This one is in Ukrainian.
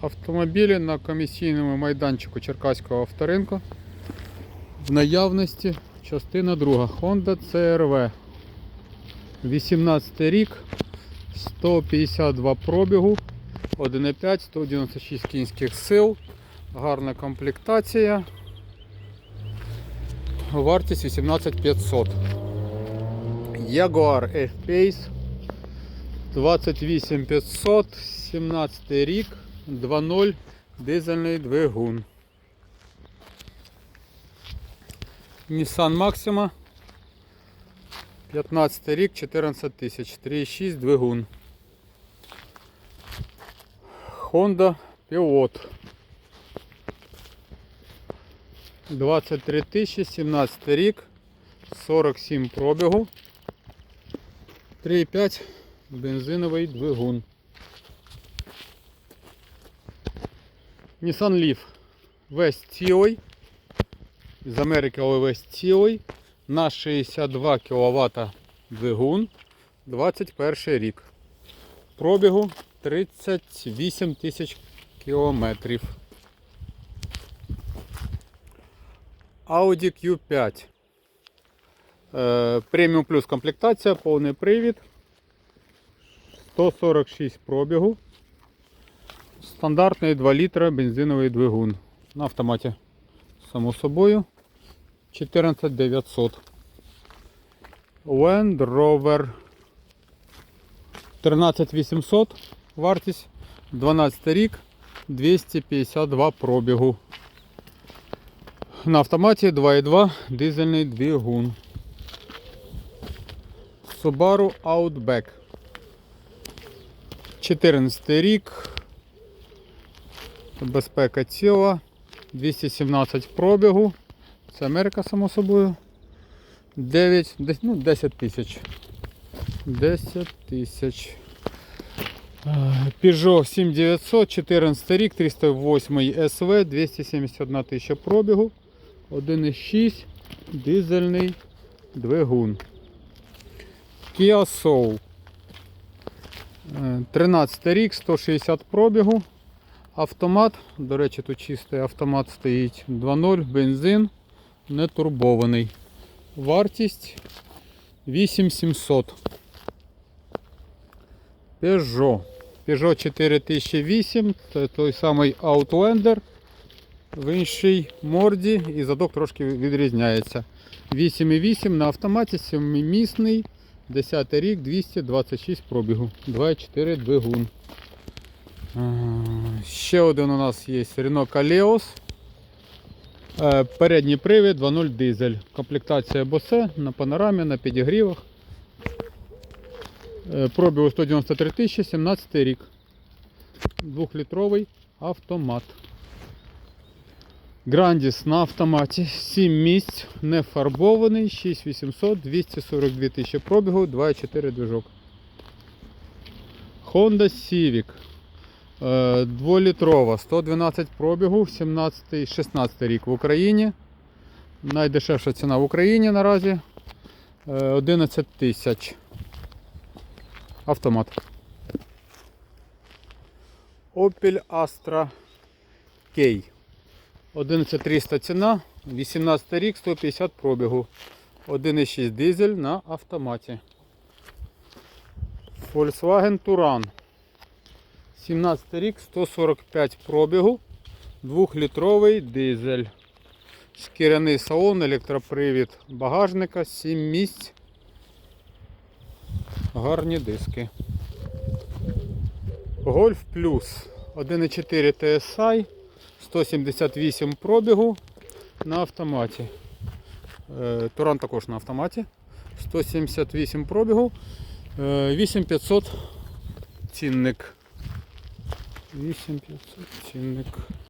Автомобілі на комісійному майданчику Черкаського авторинку. В наявності частина друга Honda CRV. 18 рік, 152 пробігу, 1,5, 196 кінських сил, гарна комплектація. Вартість 18500. Jaguar F-Pace 28500, 17 рік, 2.0 дизельний двигун. Nissan Maxima 15 рік, 14 тисяч, 3,6 двигун. Honda Pilot 23 тисячі, 17 рік, 47 пробігу, 3,5 бензиновий двигун. Nissan Leaf весь цілий. З Америки, але весь цілий. На 62 кВт двигун. 21 рік. Пробігу 38 тисяч кілометрів. Audi Q5. Е, Преміум плюс комплектація, повний привід. 146 пробігу. Стандартний 2 літра бензиновий двигун. На автоматі. Само собою. 14900. Land Rover 13800. Вартість 12 рік. 252 пробігу. На автоматі 2.2 дизельний двигун. Subaru Outback. 14 рік. Безпека ціла. 217 пробігу. Це Америка, само собою. 9, десь, ну, 10 тисяч. 10 тисяч. Е, Peugeot 7900, 14 рік, 308 SV, 271 тисяча пробігу. 1,6 дизельний двигун. Kia Soul. Е, 13 рік, 160 пробігу. Автомат, до речі, тут чистий автомат стоїть 2.0, бензин, не турбований. Вартість 8700. Peugeot. Peugeot 4008, це той самий Outlander. В іншій морді і задок трошки відрізняється. 8,8 на автоматі, 7-місний, 10 рік, 226 пробігу, 2,4 двигун. Ще один у нас є Renault Kaleos. Е, Передній привід 2.0 дизель. Комплектація Bose на панорамі, на підігрівах. Е, Пробігу 193 тисячі, 17 рік. Двохлітровий автомат. Грандіс на автоматі 7 місць, не фарбований, 6800, 242 тисячі пробігу, 2,4 движок. Honda Civic. Е, Дволітрова, 112 пробігу, 17 16 рік в Україні. Найдешевша ціна в Україні наразі. е, 11 тисяч. Автомат. Opel Astra K. 11300 ціна, 18 рік, 150 пробігу. 1,6 дизель на автоматі. Volkswagen Touran. 17 рік, 145 пробігу, 2-літровий дизель. Шкіряний салон, електропривід багажника, 7 місць. Гарні диски. Golf Plus 1,4 TSI, 178 пробігу на автоматі. Е, Туран також на автоматі. 178 пробігу, е, 8500 цінник. 8500 цінник.